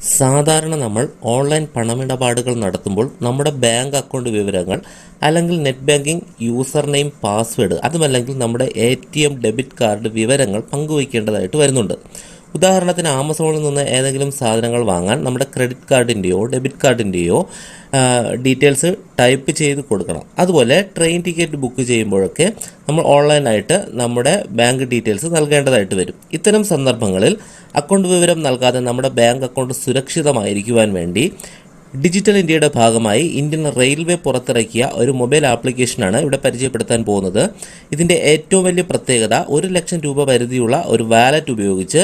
സാധാരണ നമ്മൾ ഓൺലൈൻ പണമിടപാടുകൾ നടത്തുമ്പോൾ നമ്മുടെ ബാങ്ക് അക്കൗണ്ട് വിവരങ്ങൾ അല്ലെങ്കിൽ net banking user name password അതുമല്ലെങ്കിൽ നമ്മുടെ A T M debit card വിവരങ്ങൾ പങ്കുവയ്ക്കേണ്ടതായിട്ട് വരുന്നുണ്ട്. ഉദാഹരണത്തിന് ആമസോണിൽ നിന്ന് ഏതെങ്കിലും സാധനങ്ങൾ വാങ്ങാൻ നമ്മുടെ ക്രെഡിറ്റ് കാർഡിന്റെയോ ഡെബിറ്റ് കാർഡിന്റെയോ ഡീറ്റെയിൽസ് ടൈപ്പ് ചെയ്ത് കൊടുക്കണം. അതുപോലെ ട്രെയിൻ ടിക്കറ്റ് ബുക്ക് ചെയ്യുമ്പോഴൊക്കെ നമ്മൾ ഓൺലൈനായിട്ട് നമ്മുടെ ബാങ്ക് ഡീറ്റെയിൽസ് നൽകേണ്ടതായിട്ട് വരും. ഇത്തരം സന്ദർഭങ്ങളിൽ അക്കൗണ്ട് വിവരം നൽകാതെ നമ്മുടെ ബാങ്ക് അക്കൗണ്ട് സുരക്ഷിതമായിരിക്കുവാൻ വേണ്ടി ഡിജിറ്റൽ ഇന്ത്യയുടെ ഭാഗമായി ഇന്ത്യൻ റെയിൽവേ പുറത്തിറക്കിയ ഒരു മൊബൈൽ ആപ്ലിക്കേഷനാണ് ഇവിടെ പരിചയപ്പെടുത്താൻ പോകുന്നത്. ഇതിന്റെ ഏറ്റവും വലിയ പ്രത്യേകത ഒരു ലക്ഷം രൂപ പരിധിയുള്ള ഒരു വാലറ്റ് ഉപയോഗിച്ച്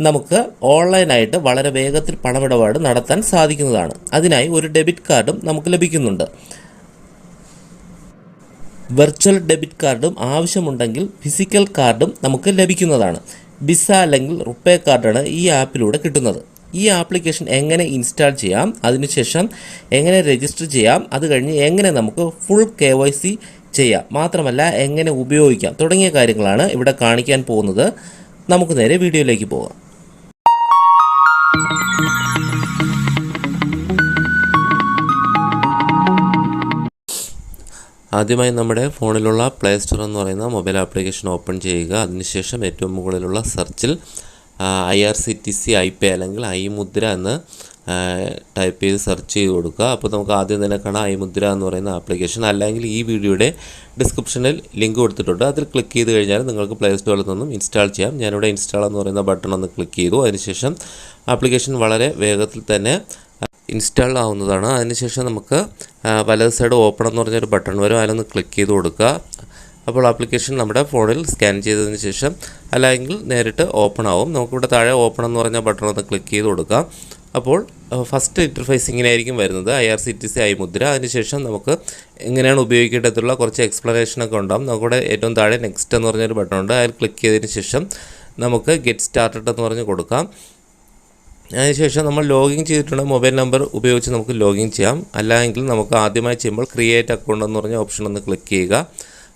നമുക്ക് ഓൺലൈനായിട്ട് വളരെ വേഗത്തിൽ പണമിടപാട് നടത്താൻ സാധിക്കുന്നതാണ്. അതിനായി ഒരു ഡെബിറ്റ് കാർഡും നമുക്ക് ലഭിക്കുന്നുണ്ട്. വെർച്വൽ ഡെബിറ്റ് കാർഡും ആവശ്യമുണ്ടെങ്കിൽ ഫിസിക്കൽ കാർഡും നമുക്ക് ലഭിക്കുന്നതാണ്. ബിസ അല്ലെങ്കിൽ റുപ്പേ കാർഡാണ് ഈ ആപ്പിലൂടെ കിട്ടുന്നത്. ഈ ആപ്ലിക്കേഷൻ എങ്ങനെ ഇൻസ്റ്റാൾ ചെയ്യാം അതിനുശേഷം എങ്ങനെ രജിസ്റ്റർ ചെയ്യാം അത് കഴിഞ്ഞ് എങ്ങനെ നമുക്ക് ഫുൾ കെ വൈ സി ചെയ്യാം മാത്രമല്ല എങ്ങനെ ഉപയോഗിക്കാം തുടങ്ങിയ കാര്യങ്ങളാണ് ഇവിടെ കാണിക്കാൻ പോകുന്നത്. നമുക്ക് നേരെ വീഡിയോയിലേക്ക് പോകാം. ആദ്യമായി നമ്മുടെ ഫോണിലുള്ള പ്ലേ സ്റ്റോർ എന്ന് പറയുന്ന മൊബൈൽ ആപ്ലിക്കേഷൻ ഓപ്പൺ ചെയ്യുക. അതിനുശേഷം ഏറ്റവും മുകളിലുള്ള സെർച്ചിൽ I R C T C I pay അല്ലെങ്കിൽ ഐ മുദ്ര എന്ന് ടൈപ്പ് ചെയ്ത് സെർച്ച് ചെയ്ത് കൊടുക്കുക. അപ്പോൾ നമുക്ക് ആദ്യം തന്നെ കാണാം ഐ മുദ്ര എന്ന് പറയുന്ന ആപ്ലിക്കേഷൻ. അല്ലെങ്കിൽ ഈ വീഡിയോയുടെ ഡിസ്ക്രിപ്ഷനിൽ ലിങ്ക് കൊടുത്തിട്ടുണ്ട്. അതിൽ ക്ലിക്ക് ചെയ്ത് കഴിഞ്ഞാൽ നിങ്ങൾക്ക് പ്ലേ സ്റ്റോറിൽ നിന്നും ഇൻസ്റ്റാൾ ചെയ്യാം. ഞാനിവിടെ ഇൻസ്റ്റാൾ എന്ന് പറയുന്ന ബട്ടൺ ഒന്ന് ക്ലിക്ക് ചെയ്തു. അതിനുശേഷം ആപ്ലിക്കേഷൻ വളരെ വേഗത്തിൽ തന്നെ ഇൻസ്റ്റാൾ ആവുന്നതാണ്. അതിനുശേഷം നമുക്ക് വലത് സൈഡ് ഓപ്പൺ എന്ന് പറഞ്ഞൊരു ബട്ടൺ വരും. അതിലൊന്ന് ക്ലിക്ക് ചെയ്ത് കൊടുക്കുക. അപ്പോൾ ആപ്ലിക്കേഷൻ നമ്മുടെ ഫോണിൽ സ്കാൻ ചെയ്തതിന് ശേഷം അല്ലെങ്കിൽ നേരിട്ട് ഓപ്പൺ ആവും. നമുക്കിവിടെ താഴെ ഓപ്പൺ എന്ന് പറഞ്ഞ ബട്ടൺ ഒന്ന് ക്ലിക്ക് ചെയ്ത് കൊടുക്കാം. അപ്പോൾ ഫസ്റ്റ് ഇന്റർഫേസ് ഇങ്ങനെയായിരിക്കും വരുന്നത്. I R C T C I Mudra അതിനുശേഷം നമുക്ക് എങ്ങനെയാണ് ഉപയോഗിക്കേണ്ടതുള്ള കുറച്ച് എക്സ്പ്ലനേഷനൊക്കെ ഉണ്ടാകും നമുക്കിവിടെ ഏറ്റവും താഴെ നെക്സ്റ്റ് എന്ന് പറഞ്ഞൊരു ബട്ടൺ ഉണ്ട്. അതിൽ ക്ലിക്ക് ചെയ്തതിന് ശേഷം നമുക്ക് ഗെറ്റ് സ്റ്റാർട്ടഡ് എന്ന് പറഞ്ഞ് കൊടുക്കാം. അതിനുശേഷം നമ്മൾ ലോഗിൻ ചെയ്തിട്ടുള്ള മൊബൈൽ നമ്പർ ഉപയോഗിച്ച് നമുക്ക് ലോഗിൻ ചെയ്യാം. അല്ലെങ്കിൽ നമുക്ക് ആദ്യമായി ചെയ്യുമ്പോൾ ക്രിയേറ്റ് അക്കൗണ്ട് എന്ന് പറഞ്ഞ ഓപ്ഷൻ ഒന്ന് ക്ലിക്ക് ചെയ്യുക.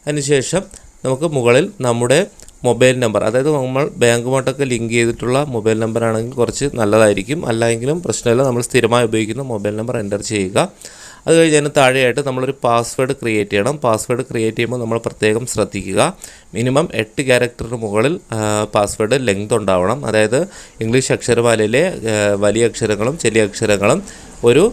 അതിനുശേഷം നമുക്ക് മുകളിൽ നമ്മുടെ മൊബൈൽ നമ്പർ അതായത് നമ്മൾ ബാങ്കുമായിട്ടൊക്കെ ലിങ്ക് ചെയ്തിട്ടുള്ള മൊബൈൽ നമ്പർ ആണെങ്കിൽ കുറച്ച് നല്ലതായിരിക്കും. അല്ലെങ്കിലും പ്രശ്നമില്ല നമ്മൾ സ്ഥിരമായി ഉപയോഗിക്കുന്ന മൊബൈൽ നമ്പർ എന്റർ ചെയ്യുക. അത് കഴിഞ്ഞ് അതിന് താഴെയായിട്ട് നമ്മളൊരു പാസ്വേഡ് ക്രിയേറ്റ് ചെയ്യണം. പാസ്വേഡ് ക്രിയേറ്റ് ചെയ്യുമ്പോൾ നമ്മൾ പ്രത്യേകം ശ്രദ്ധിക്കുക. മിനിമം എട്ട് ക്യാരക്ടറിന് മുകളിൽ പാസ്വേഡ് ലെങ്ത് ഉണ്ടാവണം. അതായത് ഇംഗ്ലീഷ് അക്ഷരമാലയിലെ വലിയ അക്ഷരങ്ങളും ചെറിയ അക്ഷരങ്ങളും ഒരു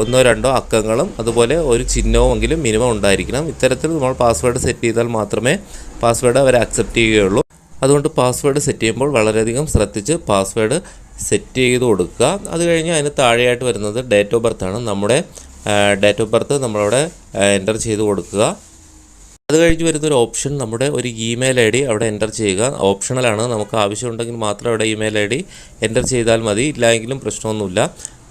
ഒന്നോ രണ്ടോ അക്കങ്ങളും അതുപോലെ ഒരു ചിഹ്നവുമെങ്കിലും മിനിമം ഉണ്ടായിരിക്കണം. ഇത്തരത്തിൽ നമ്മൾ പാസ്വേഡ് സെറ്റ് ചെയ്താൽ മാത്രമേ പാസ്വേഡ് അവർ അക്സെപ്റ്റ് ചെയ്യുകയുള്ളൂ. അതുകൊണ്ട് പാസ്വേഡ് സെറ്റ് ചെയ്യുമ്പോൾ വളരെയധികം ശ്രദ്ധിച്ച് പാസ്വേഡ് സെറ്റ് ചെയ്ത് കൊടുക്കുക. അത് കഴിഞ്ഞ് അതിന് താഴെയായിട്ട് വരുന്നത് ഡേറ്റ് ഓഫ് ബർത്ത് ആണ്. നമ്മുടെ ഡേറ്റ് ഓഫ് ബർത്ത് നമ്മളവിടെ എന്റർ ചെയ്ത് കൊടുക്കുക. അത് കഴിഞ്ഞ് വരുന്നൊരു ഓപ്ഷൻ നമ്മുടെ ഒരു ഇമെയിൽ ഐ ഡി അവിടെ എന്റർ ചെയ്യുക. ഓപ്ഷണലാണ്. നമുക്ക് ആവശ്യമുണ്ടെങ്കിൽ മാത്രം അവിടെ ഇമെയിൽ ഐ ഡി എന്റർ ചെയ്താൽ മതി. ഇല്ലായെങ്കിലും പ്രശ്നമൊന്നുമില്ല.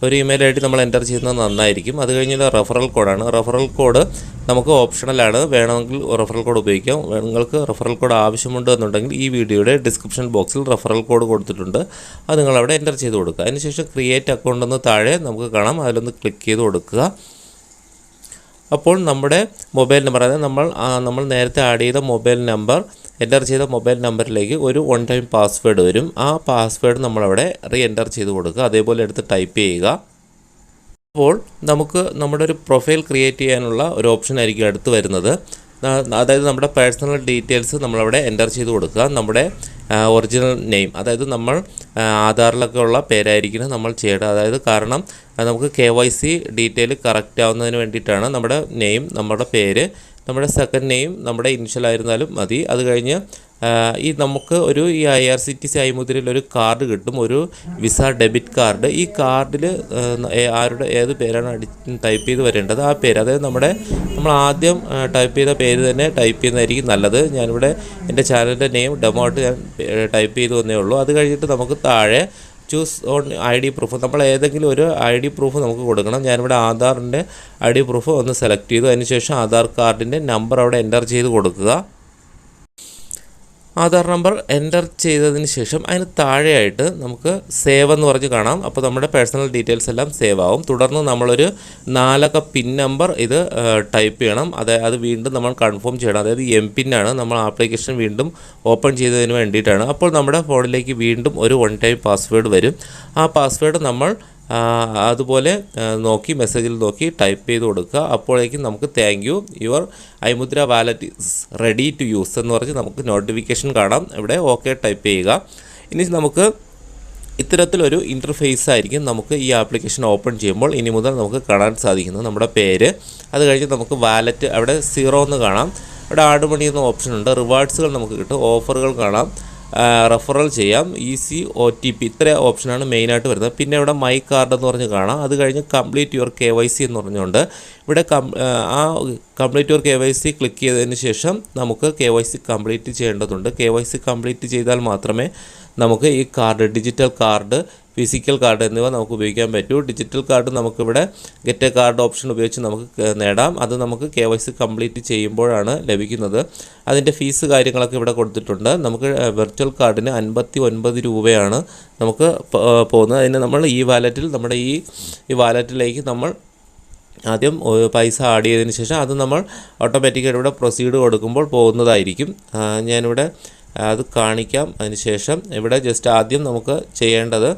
ഒരു ഇമെയിൽ ഐ ഡി നമ്മൾ എന്റർ ചെയ്യുന്നത് നന്നായിരിക്കും. അത് കഴിഞ്ഞുള്ള റെഫറൽ കോഡാണ് റെഫറൽ കോഡ് നമുക്ക് ഓപ്ഷണലാണ് വേണമെങ്കിൽ റെഫറൽ കോഡ് ഉപയോഗിക്കാം. നിങ്ങൾക്ക് റെഫറൽ കോഡ് ആവശ്യമുണ്ട് എന്നുണ്ടെങ്കിൽ ഈ വീഡിയോയുടെ ഡിസ്ക്രിപ്ഷൻ ബോക്സിൽ റെഫറൽ കോഡ് കൊടുത്തിട്ടുണ്ട്. അത് നിങ്ങൾ അവിടെ എന്റർ ചെയ്ത് കൊടുക്കുക. അതിനുശേഷം ക്രിയേറ്റ് അക്കൗണ്ട് എന്ന് താഴെ നമുക്ക് കാണാം. അതിലൊന്ന് ക്ലിക്ക് ചെയ്ത് കൊടുക്കുക. അപ്പോൾ നമ്മുടെ മൊബൈൽ നമ്പർ അതായത് നമ്മൾ നമ്മൾ നേരത്തെ ആഡ് ചെയ്ത മൊബൈൽ നമ്പർ എന്റർ ചെയ്ത മൊബൈൽ നമ്പറിലേക്ക് ഒരു വൺ ടൈം പാസ്വേഡ് വരും. ആ പാസ്വേഡ് നമ്മളവിടെ റീ എന്റർ ചെയ്ത് കൊടുക്കുക. അതേപോലെ എടുത്ത് ടൈപ്പ് ചെയ്യുക. അപ്പോൾ നമുക്ക് നമ്മുടെ ഒരു പ്രൊഫൈൽ ക്രിയേറ്റ് ചെയ്യാനുള്ള ഒരു ഓപ്ഷൻ ആയിരിക്കും അടുത്ത് വരുന്നത്. അതായത് നമ്മുടെ പേഴ്സണൽ ഡീറ്റെയിൽസ് നമ്മളവിടെ എന്റർ ചെയ്ത് കൊടുക്കുക. നമ്മുടെ ഒറിജിനൽ നെയിം അതായത് നമ്മൾ ആധാറിലൊക്കെ ഉള്ള പേരായിരിക്കണം നമ്മൾ ചെയ്യേണ്ടത്. അതായത് കാരണം നമുക്ക് K Y C detail correct ആവുന്നതിന് വേണ്ടിയിട്ടാണ് നമ്മുടെ നെയിം നമ്മുടെ പേര് നമ്മുടെ സെക്കൻഡ് നെയിം നമ്മുടെ ഇനിഷ്യൽ ആയിരുന്നാലും മതി. അത് കഴിഞ്ഞ് ഈ നമുക്ക് ഒരു ഈ I R C T C ഐമുദ്രയിൽ ഒരു കാർഡ് കിട്ടും. ഒരു വിസ ഡെബിറ്റ് കാർഡ് ഈ കാർഡിൽ ആരുടെ ഏത് പേരാണ് അടി ടൈപ്പ് ചെയ്ത് വരേണ്ടത്? ആ പേര് അതായത് നമ്മുടെ നമ്മൾ ആദ്യം ടൈപ്പ് ചെയ്ത പേര് തന്നെ ടൈപ്പ് ചെയ്യുന്നതായിരിക്കും നല്ലത്. ഞാനിവിടെ എന്റെ ചാനലിന്റെ നെയിം ഡെമോ ആയിട്ട് ഞാൻ ടൈപ്പ് ചെയ്ത് വന്നേ ഉള്ളൂ. അത് കഴിഞ്ഞിട്ട് നമുക്ക് താഴെ choose on I D proof നമ്മൾ ഏതെങ്കിലും ഒരു ഐ ഡി പ്രൂഫ് നമുക്ക് കൊടുക്കണം. ഞാനിവിടെ ആധാറിന്റെ ഐ ഡി പ്രൂഫ് ഒന്ന് സെലക്ട് ചെയ്തു. അതിനുശേഷം ആധാർ കാർഡിന്റെ നമ്പർ അവിടെ എന്റർ ചെയ്ത് കൊടുക്കുക. ആധാർ നമ്പർ എന്റർ ചെയ്തതിന് ശേഷം അതിന് താഴെയായിട്ട് നമുക്ക് സേവ് എന്ന് പറഞ്ഞ് കാണാം. അപ്പോൾ നമ്മുടെ പേഴ്സണൽ ഡീറ്റെയിൽസ് എല്ലാം സേവ് ആവും. തുടർന്ന് നമ്മളൊരു നാലക്ക പിൻ നമ്പർ ഇത് ടൈപ്പ് ചെയ്യണം. അതായത് അത് വീണ്ടും നമ്മൾ കൺഫേം ചെയ്യണം. അതായത് എം പിന്നാണ് നമ്മൾ ആപ്ലിക്കേഷൻ വീണ്ടും ഓപ്പൺ ചെയ്തതിന് വേണ്ടിയിട്ടാണ്. അപ്പോൾ നമ്മുടെ ഫോണിലേക്ക് വീണ്ടും ഒരു വൺ ടൈം പാസ്വേഡ് വരും. ആ പാസ്വേഡ് നമ്മൾ അതുപോലെ നോക്കി മെസ്സേജിൽ നോക്കി ടൈപ്പ് ചെയ്ത് കൊടുക്കുക. അപ്പോഴേക്കും നമുക്ക് thank you your iMudra wallet is ready to use എന്ന് പറഞ്ഞ് നമുക്ക് നോട്ടിഫിക്കേഷൻ കാണാം. ഇവിടെ ഓക്കെ ടൈപ്പ് ചെയ്യുക. ഇനി നമുക്ക് ഇത്തരത്തിലൊരു ഇന്റർഫേസ് ആയിരിക്കും നമുക്ക് ഈ ആപ്ലിക്കേഷൻ ഓപ്പൺ ചെയ്യുമ്പോൾ. ഇനി മുതൽ നമുക്ക് കാണാൻ സാധിക്കുന്നത് നമ്മുടെ പേര്. അത് കഴിഞ്ഞ് നമുക്ക് വാലറ്റ് അവിടെ സീറോ എന്ന് കാണാം. അവിടെ ആടുമണി മണി എന്ന ഓപ്ഷൻ ഉണ്ട്. റിവാർഡ്സുകൾ നമുക്ക് കിട്ടും. ഓഫറുകൾ കാണാം. റെഫറൽ ചെയ്യാം. ഈസി ഒ ടി പി ഇത്ര ഓപ്ഷനാണ് മെയിനായിട്ട് വരുന്നത്. പിന്നെ ഇവിടെ മൈ കാർഡ് എന്ന് പറഞ്ഞ് കാണാം. അത് കഴിഞ്ഞ് complete your K Y C എന്ന് പറഞ്ഞുകൊണ്ട് ഇവിടെ ആ complete your K Y C click ചെയ്തതിന് ശേഷം നമുക്ക് കെ വൈ സി കംപ്ലീറ്റ് ചെയ്യേണ്ടതുണ്ട്. കെ വൈ സി കംപ്ലീറ്റ് ചെയ്താൽ മാത്രമേ നമുക്ക് ഈ card digital card physical card എന്നിവ നമുക്ക് ഉപയോഗിക്കാൻ പറ്റൂ. ഡിജിറ്റൽ കാർഡ് നമുക്കിവിടെ ഗെറ്റ് എ കാർഡ് ഓപ്ഷൻ ഉപയോഗിച്ച് നമുക്ക് നേടാം. അത് നമുക്ക് കെ വൈ സി കംപ്ലീറ്റ് ചെയ്യുമ്പോഴാണ് ലഭിക്കുന്നത്. അതിന്റെ ഫീസ് കാര്യങ്ങളൊക്കെ ഇവിടെ കൊടുത്തിട്ടുണ്ട്. നമുക്ക് വെർച്വൽ കാർഡിന് അൻപത്തി ഒൻപത് രൂപയാണ് നമുക്ക് പോകുന്നത്. അതിന് നമ്മൾ ഈ വാലറ്റിൽ നമ്മുടെ ഈ ഈ വാലറ്റിലേക്ക് നമ്മൾ ആദ്യം പൈസ ആഡ് ചെയ്തതിന് ശേഷം അത് നമ്മൾ ഓട്ടോമാറ്റിക്കായിട്ട് ഇവിടെ പ്രൊസീഡ് കൊടുക്കുമ്പോൾ പോകുന്നതായിരിക്കും. ഞാനിവിടെ അത് കാണിക്കാം. അതിനുശേഷം ഇവിടെ ജസ്റ്റ് ആദ്യം നമുക്ക് ചെയ്യേണ്ടത്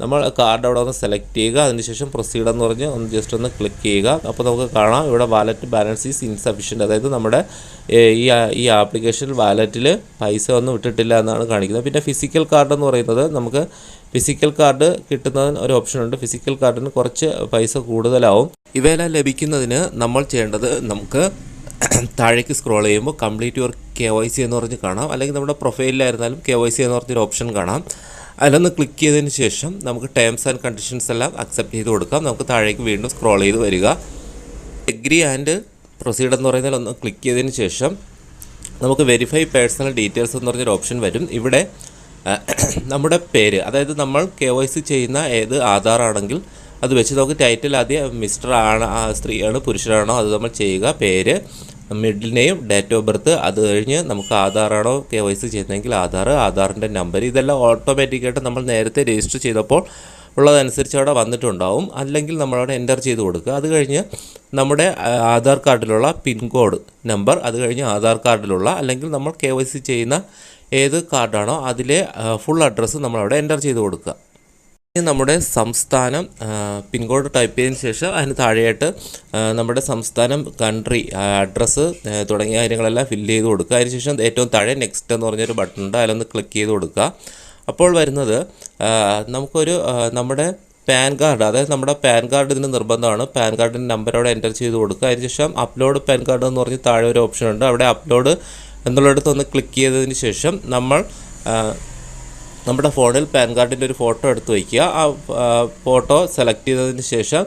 നമ്മൾ കാർഡ് അവിടെ ഒന്ന് സെലക്ട് ചെയ്യുക. അതിനുശേഷം പ്രൊസീഡ് എന്ന് പറഞ്ഞ് ഒന്ന് ജസ്റ്റ് ഒന്ന് ക്ലിക്ക് ചെയ്യുക. അപ്പോൾ നമുക്ക് കാണാം ഇവിടെ വാലറ്റ് ബാലൻസ് ഈസ് ഇൻസഫിഷ്യന്റ് അതായത് നമ്മുടെ ഈ ഈ ആപ്ലിക്കേഷൻ വാലറ്റിൽ പൈസ ഒന്നും ഇട്ടിട്ടില്ല എന്നാണ് കാണിക്കുന്നത്. പിന്നെ ഫിസിക്കൽ കാർഡ് എന്ന് പറയുന്നത് നമുക്ക് ഫിസിക്കൽ കാർഡ് കിട്ടുന്നതിന് ഒരു ഓപ്ഷനുണ്ട് ഫിസിക്കൽ കാർഡിന് കുറച്ച് പൈസ കൂടുതലാവും. ഇവയെല്ലാം ലഭിക്കുന്നതിന് നമ്മൾ ചെയ്യേണ്ടത് നമുക്ക് താഴേക്ക് സ്ക്രോൾ ചെയ്യുമ്പോൾ complete your K Y C എന്ന് പറഞ്ഞ് കാണാം. അല്ലെങ്കിൽ നമ്മുടെ പ്രൊഫൈലിലായിരുന്നാലും കെ വൈ സി എന്ന് പറഞ്ഞൊരു ഓപ്ഷൻ കാണാം. അതിലൊന്ന് ക്ലിക്ക് ചെയ്തതിന് ശേഷം നമുക്ക് ടേംസ് ആൻഡ് കണ്ടീഷൻസ് എല്ലാം അക്സെപ്റ്റ് ചെയ്ത് കൊടുക്കാം. നമുക്ക് താഴേക്ക് വീണ്ടും സ്ക്രോൾ ചെയ്ത് വരിക. എഗ്രി ആൻഡ് പ്രൊസീഡ് എന്ന് പറയുന്നതിൽ ഒന്ന് ക്ലിക്ക് ചെയ്തതിന് ശേഷം നമുക്ക് വെരിഫൈ പേഴ്സണൽ ഡീറ്റെയിൽസ് എന്ന് പറഞ്ഞൊരു ഓപ്ഷൻ വരും. ഇവിടെ നമ്മുടെ പേര് അതായത് നമ്മൾ കെ വൈ സി ചെയ്യുന്ന ഏത് ആധാർ ആണെങ്കിൽ അത് വെച്ച് നമുക്ക് ടൈറ്റിൽ ആദ്യം മിസ്റ്റർ ആണ് സ്ത്രീയാണ് പുരുഷനാണോ അത് നമ്മൾ ചെയ്യുക. പേര് middle name date of birth അത് കഴിഞ്ഞ് നമുക്ക് ആധാറാണോ കെ വൈ സി ചെയ്യുന്നതെങ്കിൽ ആധാർ ആധാറിന്റെ നമ്പർ ഇതെല്ലാം ഓട്ടോമാറ്റിക്കായിട്ട് നമ്മൾ നേരത്തെ രജിസ്റ്റർ ചെയ്തപ്പോൾ ഉള്ളതനുസരിച്ച് അവിടെ വന്നിട്ടുണ്ടാവും. അല്ലെങ്കിൽ നമ്മളവിടെ എന്റർ ചെയ്ത് കൊടുക്കുക. അത് കഴിഞ്ഞ് നമ്മുടെ ആധാർ കാർഡിലുള്ള പിൻകോഡ് നമ്പർ അത് കഴിഞ്ഞ് ആധാർ കാർഡിലുള്ള അല്ലെങ്കിൽ നമ്മൾ കെ ചെയ്യുന്ന ഏത് കാർഡാണോ അതിലെ ഫുൾ അഡ്രസ്സ് നമ്മളവിടെ എന്റർ ചെയ്ത് കൊടുക്കുക. നമ്മുടെ സംസ്ഥാനം പിൻകോഡ് ടൈപ്പ് ചെയ്തതിന് ശേഷം അതിന് താഴെയായിട്ട് നമ്മുടെ സംസ്ഥാനം കൺട്രി അഡ്രസ്സ് തുടങ്ങിയ കാര്യങ്ങളെല്ലാം ഫില്ല് ചെയ്ത് കൊടുക്കുക. അതിനുശേഷം ഏറ്റവും താഴെ നെക്സ്റ്റ് എന്ന് പറഞ്ഞൊരു ബട്ടൺ ഉണ്ട്. അതിലൊന്ന് ക്ലിക്ക് ചെയ്ത് കൊടുക്കുക. അപ്പോൾ വരുന്നത് നമുക്കൊരു നമ്മുടെ പാൻ കാർഡ് അതായത് നമ്മുടെ പാൻ കാർഡ് ഇതിന് നിർബന്ധമാണ്. പാൻ കാർഡിന്റെ നമ്പർ അവിടെ എന്റർ ചെയ്ത് കൊടുക്കുക. അതിനുശേഷം അപ്ലോഡ് പാൻ കാർഡ് എന്ന് പറഞ്ഞ് താഴെ ഒരു ഓപ്ഷൻ ഉണ്ട്. അവിടെ അപ്ലോഡ് എന്നുള്ളിടത്ത് ഒന്ന് ക്ലിക്ക് ചെയ്തതിന് ശേഷം നമ്മൾ നമ്മുടെ ഫോണിൽ പാൻ കാർഡിന്റെ ഒരു ഫോട്ടോ എടുത്ത് വയ്ക്കുക. ആ ഫോട്ടോ സെലക്ട് ചെയ്തതിന് ശേഷം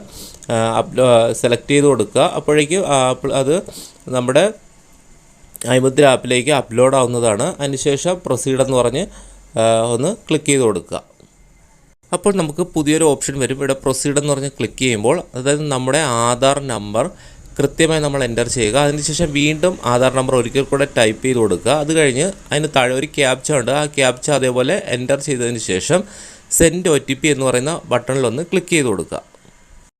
അപ്ലോ സെലക്ട് ചെയ്ത് കൊടുക്കുക. അപ്പോഴേക്കും അത് നമ്മുടെ ഐമുദ്ര ആപ്പിലേക്ക് അപ്ലോഡ് ആവുന്നതാണ്. അതിനുശേഷം പ്രൊസീഡ് എന്ന് പറഞ്ഞ് ഒന്ന് ക്ലിക്ക് ചെയ്ത് കൊടുക്കുക. അപ്പോൾ നമുക്ക് പുതിയൊരു ഓപ്ഷൻ വരും. ഇവിടെ പ്രൊസീഡ് എന്ന് പറഞ്ഞ് ക്ലിക്ക് ചെയ്യുമ്പോൾ അതായത് നമ്മുടെ ആധാർ നമ്പർ കൃത്യമായി നമ്മൾ എന്റർ ചെയ്യുക. അതിനുശേഷം വീണ്ടും ആധാർ നമ്പർ ഒരിക്കൽ കൂടെ ടൈപ്പ് ചെയ്ത് കൊടുക്കുക. അത് കഴിഞ്ഞ് അതിന് താഴെ ഒരു ക്യാപ്ച ഉണ്ട്. ആ ക്യാപ്ച അതേപോലെ എന്റർ ചെയ്തതിന് ശേഷം സെൻഡ് ഒ ടി പി എന്ന് പറയുന്ന ബട്ടണിലൊന്ന് ക്ലിക്ക് ചെയ്ത് കൊടുക്കുക.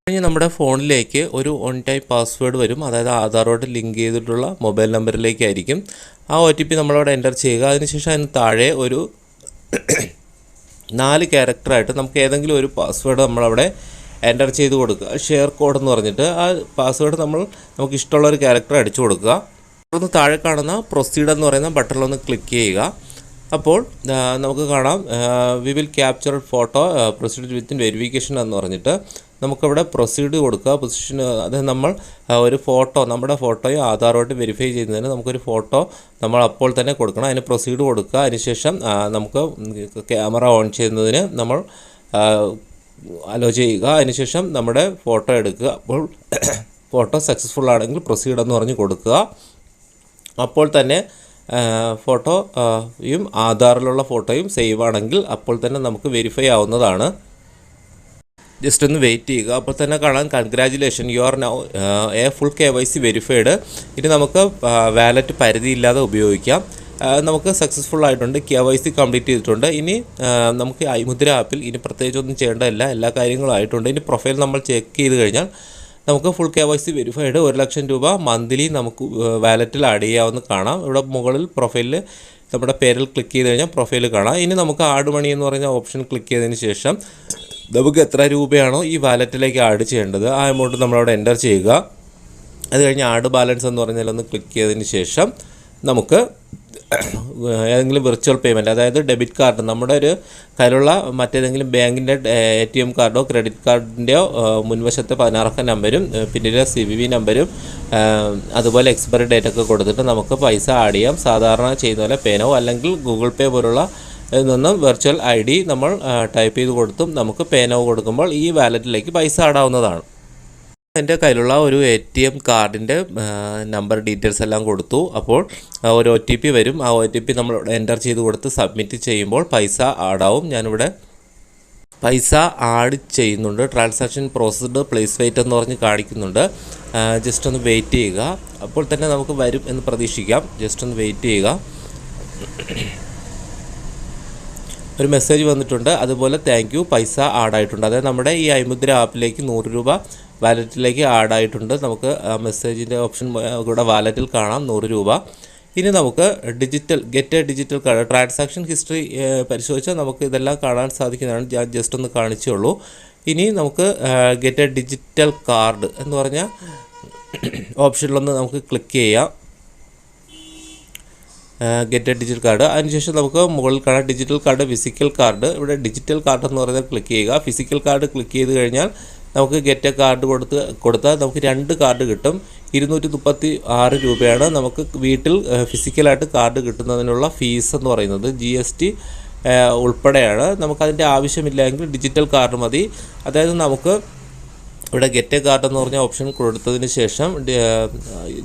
കഴിഞ്ഞ് നമ്മുടെ ഫോണിലേക്ക് ഒരു വൺ ടൈം പാസ്വേഡ് വരും. അതായത് ആധാറോട് ലിങ്ക് ചെയ്തിട്ടുള്ള മൊബൈൽ നമ്പറിലേക്കായിരിക്കും ആ ഒ ടി പി നമ്മളവിടെ എന്റർ ചെയ്യുക. അതിനുശേഷം അതിന് താഴെ ഒരു നാല് ക്യാരക്ടറായിട്ട് നമുക്ക് ഏതെങ്കിലും ഒരു പാസ്വേഡ് നമ്മളവിടെ എന്റർ ചെയ്ത് കൊടുക്കുക. ഷെയർ കോഡ് എന്ന് പറഞ്ഞിട്ട് ആ പാസ്വേഡ് നമ്മൾ നമുക്ക് ഇഷ്ടമുള്ള ഒരു ക്യാരക്ടർ അടിച്ചു കൊടുക്കുക. തുടർന്ന് താഴെ കാണുന്ന പ്രൊസീഡ് എന്ന് പറയുന്ന ബട്ടണിലൊന്ന് ക്ലിക്ക് ചെയ്യുക. അപ്പോൾ നമുക്ക് കാണാം. We will capture photo proceed within verification എന്ന് പറഞ്ഞിട്ട് നമുക്കവിടെ പ്രൊസീഡ് കൊടുക്കുക. പൊസിഷൻ അത് നമ്മൾ ഒരു ഫോട്ടോ നമ്മുടെ ഫോട്ടോയും ആധാറുമായിട്ട് വെരിഫൈ ചെയ്യുന്നതിന് നമുക്കൊരു ഫോട്ടോ നമ്മൾ അപ്പോൾ തന്നെ കൊടുക്കണം. അതിന് പ്രൊസീഡ് കൊടുക്കുക. അതിനുശേഷം നമുക്ക് ക്യാമറ ഓൺ ചെയ്യുന്നതിന് നമ്മൾ അലോ ചെയ്യുക അതിനുശേഷം നമ്മുടെ ഫോട്ടോ എടുക്കുക. അപ്പോൾ ഫോട്ടോ സക്സസ്ഫുൾ ആണെങ്കിൽ പ്രൊസീഡ് എന്ന് പറഞ്ഞ് കൊടുക്കുക. അപ്പോൾ തന്നെ ഫോട്ടോയും ഫോട്ടോ ആധാറിലുള്ള ഫോട്ടോയും സേവ് ആണെങ്കിൽ അപ്പോൾ തന്നെ നമുക്ക് വെരിഫൈ ആവുന്നതാണ്. ജസ്റ്റ് ഒന്ന് വെയിറ്റ് ചെയ്യുക. അപ്പോൾ തന്നെ കാണാൻ congratulation you are now a full K Y C verified ഇനി നമുക്ക് വാലറ്റ് പരിധിയില്ലാതെ ഉപയോഗിക്കാം. നമുക്ക് സക്സസ്ഫുൾ ആയിട്ടുണ്ട്. കെ വൈ സി കംപ്ലീറ്റ് ചെയ്തിട്ടുണ്ട്. ഇനി നമുക്ക് ഐമുദ്ര ആപ്പിൽ ഇനി പ്രത്യേകിച്ച് ഒന്നും ചെയ്യേണ്ടതല്ല. എല്ലാ കാര്യങ്ങളും ആയിട്ടുണ്ട്. ഇനി പ്രൊഫൈൽ നമ്മൾ ചെക്ക് ചെയ്ത് കഴിഞ്ഞാൽ നമുക്ക് full K Y C verified ഒരു ലക്ഷം രൂപ മന്ത്ലി നമുക്ക് വാലറ്റിൽ ആഡ് ചെയ്യാവുന്ന കാണാം. ഇവിടെ മുകളിൽ പ്രൊഫൈലിൽ നമ്മുടെ പേരിൽ ക്ലിക്ക് ചെയ്ത് കഴിഞ്ഞാൽ പ്രൊഫൈൽ കാണാം. ഇനി നമുക്ക് ആഡ് മണി എന്ന് പറഞ്ഞ ഓപ്ഷൻ ക്ലിക്ക് ചെയ്തതിന് ശേഷം നമുക്ക് എത്ര രൂപയാണോ ഈ വാലറ്റിലേക്ക് ആഡ് ചെയ്യേണ്ടത് ആ എമൗണ്ട് നമ്മളവിടെ എന്റർ ചെയ്യുക. അത് കഴിഞ്ഞ് ആഡ് ബാലൻസ് എന്ന് പറഞ്ഞാൽ ഒന്ന് ക്ലിക്ക് ചെയ്തതിന് ശേഷം നമുക്ക് ഏതെങ്കിലും വിർച്വൽ പേയ്മെന്റ് അതായത് ഡെബിറ്റ് കാർഡ് നമ്മുടെ ഒരു കയ്യിലുള്ള മറ്റേതെങ്കിലും ബാങ്കിന്റെ എ ടി എം കാർഡോ ക്രെഡിറ്റ് കാർഡിന്റെയോ മുൻവശത്തെ പതിനാറക്ക നമ്പരും പിന്നീട് സി വി വി നമ്പരും അതുപോലെ എക്സ്പയറി ഡേറ്റ് ഒക്കെ കൊടുത്തിട്ട് നമുക്ക് പൈസ ആഡ് ചെയ്യാം. സാധാരണ ചെയ്യുന്ന പോലെ പേനോ അല്ലെങ്കിൽ ഗൂഗിൾ പേ പോലുള്ള നിന്നും വെർച്വൽ ഐ ഡി നമ്മൾ ടൈപ്പ് ചെയ്ത് കൊടുത്തും നമുക്ക് പേനോ കൊടുക്കുമ്പോൾ ഈ വാലറ്റിലേക്ക് പൈസ ആടാവുന്നതാണ് എന്റെ കയ്യിലുള്ള ഒരു എ ടി എം കാർഡിന്റെ നമ്പർ ഡീറ്റെയിൽസ് എല്ലാം കൊടുത്തു. അപ്പോൾ ഒരു ഒ ടി പി വരും. ആ ഒ ടി പി നമ്മൾ എന്റർ ചെയ്ത് കൊടുത്ത് സബ്മിറ്റ് ചെയ്യുമ്പോൾ പൈസ ആഡാവും ഞാനിവിടെ പൈസ ആഡ് ചെയ്യുന്നുണ്ട്. ട്രാൻസാക്ഷൻ പ്രോസസ്ഡ് പ്ലേസ് വെയിറ്റ് എന്ന് പറഞ്ഞ് കാണിക്കുന്നുണ്ട്. ജസ്റ്റ് ഒന്ന് വെയിറ്റ് ചെയ്യുക. അപ്പോൾ തന്നെ നമുക്ക് വരും എന്ന് പ്രതീക്ഷിക്കാം. ജസ്റ്റ് ഒന്ന് വെയിറ്റ് ചെയ്യുക. ഒരു മെസ്സേജ് വന്നിട്ടുണ്ട്. അതുപോലെ താങ്ക് യു പൈസ ആഡായിട്ടുണ്ട് അതായത് നമ്മുടെ ഈ ഐമുദ്ര ആപ്പിലേക്ക് നൂറ് രൂപ വാലറ്റിലേക്ക് ആഡായിട്ടുണ്ട് നമുക്ക് മെസ്സേജിന്റെ ഓപ്ഷൻ കൂടെ വാലറ്റിൽ കാണാം. നൂറ് രൂപ. ഇനി നമുക്ക് digital get a digital card transaction history പരിശോധിച്ചാൽ നമുക്ക് ഇതെല്ലാം കാണാൻ സാധിക്കുന്നതാണ്. ഞാൻ ജസ്റ്റ് ഒന്ന് കാണിച്ചുള്ളൂ. ഇനി നമുക്ക് ഗെറ്റ് എ ഡിജിറ്റൽ കാർഡ് എന്ന് പറഞ്ഞ ഓപ്ഷനിലൊന്ന് നമുക്ക് ക്ലിക്ക് ചെയ്യാം. ഗെറ്റ് എ ഡിജിറ്റൽ കാർഡ് അതിനുശേഷം നമുക്ക് മുകളിൽ കാണാം. ഡിജിറ്റൽ കാർഡ് ഫിസിക്കൽ കാർഡ് ഇവിടെ ഡിജിറ്റൽ കാർഡ് എന്ന് പറയുന്നത് ക്ലിക്ക് ചെയ്യുക. ഫിസിക്കൽ കാർഡ് ക്ലിക്ക് ചെയ്ത് കഴിഞ്ഞാൽ നമുക്ക് ഗെറ്റ് എ കാർഡ് കൊടുത്ത് കൊടുത്താൽ നമുക്ക് രണ്ട് കാർഡ് കിട്ടും. ഇരുന്നൂറ്റി മുപ്പത്തി ആറ് രൂപയാണ് നമുക്ക് വീട്ടിൽ ഫിസിക്കലായിട്ട് കാർഡ് കിട്ടുന്നതിനുള്ള ഫീസ് എന്ന് പറയുന്നത്. ജി എസ് ടി ഉൾപ്പെടെയാണ്. നമുക്കതിന്റെ ആവശ്യമില്ലെങ്കിൽ ഡിജിറ്റൽ കാർഡ് മതി. അതായത് നമുക്ക് ഇവിടെ ഗെറ്റ് എ കാർഡ് എന്ന് പറഞ്ഞ ഓപ്ഷൻ കൊടുത്തതിന് ശേഷം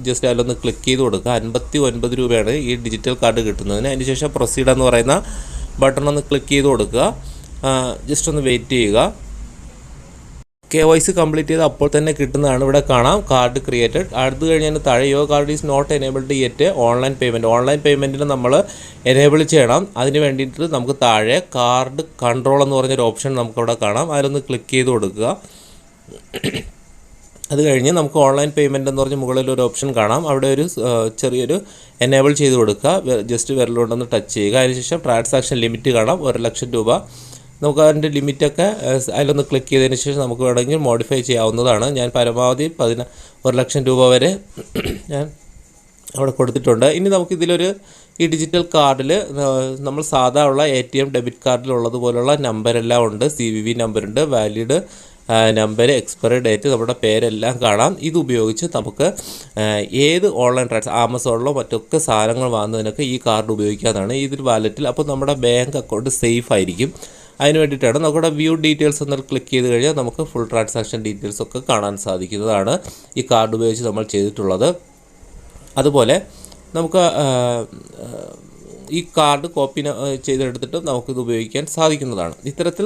ജസ്റ്റ് അതിലൊന്ന് ക്ലിക്ക് ചെയ്ത് കൊടുക്കുക. അൻപത്തി ഒൻപത് രൂപയാണ് ഈ ഡിജിറ്റൽ കാർഡ് കിട്ടുന്നതിന്. അതിന് ശേഷം പ്രൊസീഡ് എന്ന് പറയുന്ന ബട്ടൺ ഒന്ന് ക്ലിക്ക് ചെയ്ത് കൊടുക്കുക. ജസ്റ്റ് ഒന്ന് വെയിറ്റ് ചെയ്യുക. കെ വൈ സി കംപ്ലീറ്റ് ചെയ്ത് അപ്പോൾ തന്നെ കിട്ടുന്നതാണ് ഇവിടെ കാണാം. കാർഡ് ക്രിയേറ്റഡ് അടുത്ത് കഴിഞ്ഞാൽ താഴെ your card is not enabled yet online payment online പേയ്മെന്റിന് നമ്മൾ എനേബിൾ ചെയ്യണം. അതിന് വേണ്ടിയിട്ട് നമുക്ക് താഴെ കാർഡ് കൺട്രോൾ എന്ന് പറഞ്ഞൊരു ഓപ്ഷൻ നമുക്കവിടെ കാണാം. അതിലൊന്ന് ക്ലിക്ക് ചെയ്ത് കൊടുക്കുക. അത് കഴിഞ്ഞ് നമുക്ക് ഓൺലൈൻ പേയ്മെന്റ് എന്ന് പറഞ്ഞ് മുകളിൽ ഒരു ഓപ്ഷൻ കാണാം. അവിടെ ഒരു ചെറിയൊരു എനേബിൾ ചെയ്ത് കൊടുക്കുക. ജസ്റ്റ് വിരലുകൊണ്ടൊന്ന് ടച്ച് ചെയ്യുക. അതിനുശേഷം ട്രാൻസാക്ഷൻ ലിമിറ്റ് കാണാം. ഒരു ലക്ഷം രൂപ നമുക്ക് അതിന്റെ ലിമിറ്റൊക്കെ അതിലൊന്ന് ക്ലിക്ക് ചെയ്തതിന് ശേഷം നമുക്ക് വേണമെങ്കിൽ മോഡിഫൈ ചെയ്യാവുന്നതാണ്. ഞാൻ പരമാവധി പതിന ഒരു ലക്ഷം രൂപ വരെ ഞാൻ അവിടെ കൊടുത്തിട്ടുണ്ട്. ഇനി നമുക്കിതിലൊരു ഈ ഡിജിറ്റൽ കാർഡിൽ നമ്മൾ സാധാ ഉള്ള എ ടി എം ഡെബിറ്റ് കാർഡിലുള്ളതുപോലുള്ള നമ്പരെല്ലാം ഉണ്ട്. സി വി വി നമ്പറുണ്ട് വാലിഡ് നമ്പർ എക്സ്പയറി ഡേറ്റ് നമ്മുടെ പേരെല്ലാം കാണാം. ഇതുപയോഗിച്ച് നമുക്ക് ഏത് ഓൺലൈൻ ട്രാൻസ് ആമസോണിലോ മറ്റൊക്കെ സാധനങ്ങൾ വാങ്ങുന്നതിനൊക്കെ ഈ കാർഡ് ഉപയോഗിക്കാവുന്നതാണ്. ഇതിൽ വാലറ്റിൽ അപ്പോൾ നമ്മുടെ ബാങ്ക് അക്കൗണ്ട് സേഫ് ആയിരിക്കും. അതിന് വേണ്ടിയിട്ടാണ് നമ്മുടെ വ്യൂ ഡീറ്റെയിൽസ് എന്ന് ക്ലിക്ക് ചെയ്ത് കഴിഞ്ഞാൽ നമുക്ക് ഫുൾ ട്രാൻസാക്ഷൻ ഡീറ്റെയിൽസ് ഒക്കെ കാണാൻ സാധിക്കുന്നതാണ് ഈ കാർഡ് ഉപയോഗിച്ച് നമ്മൾ ചെയ്തിട്ടുള്ളത്. അതുപോലെ നമുക്ക് ഈ കാർഡ് കോപ്പി ചെയ്തെടുത്തിട്ട് നമുക്കിത് ഉപയോഗിക്കാൻ സാധിക്കുന്നതാണ്. ഇത്തരത്തിൽ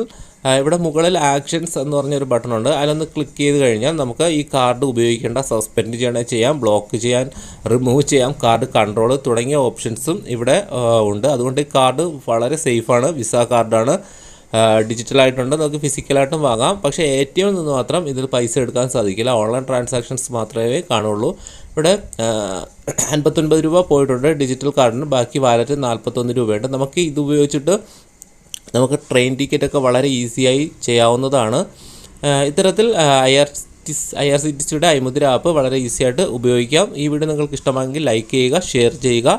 ഇവിടെ മുകളിൽ ആക്ഷൻസ് എന്ന് പറഞ്ഞൊരു ബട്ടൺ ഉണ്ട്. അതിലൊന്ന് ക്ലിക്ക് ചെയ്ത് കഴിഞ്ഞാൽ നമുക്ക് ഈ കാർഡ് ഉപയോഗിക്കേണ്ട സസ്പെൻഡ് ചെയ്യണേ ചെയ്യാം ബ്ലോക്ക് ചെയ്യാൻ റിമൂവ് ചെയ്യാം കാർഡ് കൺട്രോൾ തുടങ്ങിയ ഓപ്ഷൻസും ഇവിടെ ഉണ്ട്. അതുകൊണ്ട് ഈ കാർഡ് വളരെ സേഫാണ് വിസ കാർഡാണ് ഡിജിറ്റലായിട്ടുണ്ട് നമുക്ക് ഫിസിക്കലായിട്ടും വാങ്ങാം. പക്ഷേ എ ടി എമ്മിൽ നിന്ന് മാത്രം ഇതിൽ പൈസ എടുക്കാൻ സാധിക്കില്ല. ഓൺലൈൻ ട്രാൻസാക്ഷൻസ് മാത്രമേ കാണുള്ളൂ. ഇവിടെ അൻപത്തൊൻപത് രൂപ പോയിട്ടുണ്ട് ഡിജിറ്റൽ കാർഡിന് ബാക്കി വാലറ്റ് നാൽപ്പത്തൊന്ന് രൂപയുണ്ട്. നമുക്ക് ഇത് ഉപയോഗിച്ചിട്ട് നമുക്ക് ട്രെയിൻ ടിക്കറ്റൊക്കെ വളരെ ഈസിയായി ചെയ്യാവുന്നതാണ്. ഇത്തരത്തിൽ I R I R C T സിയുടെ ഐമുദ്ര ആപ്പ് വളരെ ഈസിയായിട്ട് ഉപയോഗിക്കാം. ഈ വീഡിയോ നിങ്ങൾക്ക് ഇഷ്ടമാണെങ്കിൽ ലൈക്ക് ചെയ്യുക ഷെയർ ചെയ്യുക.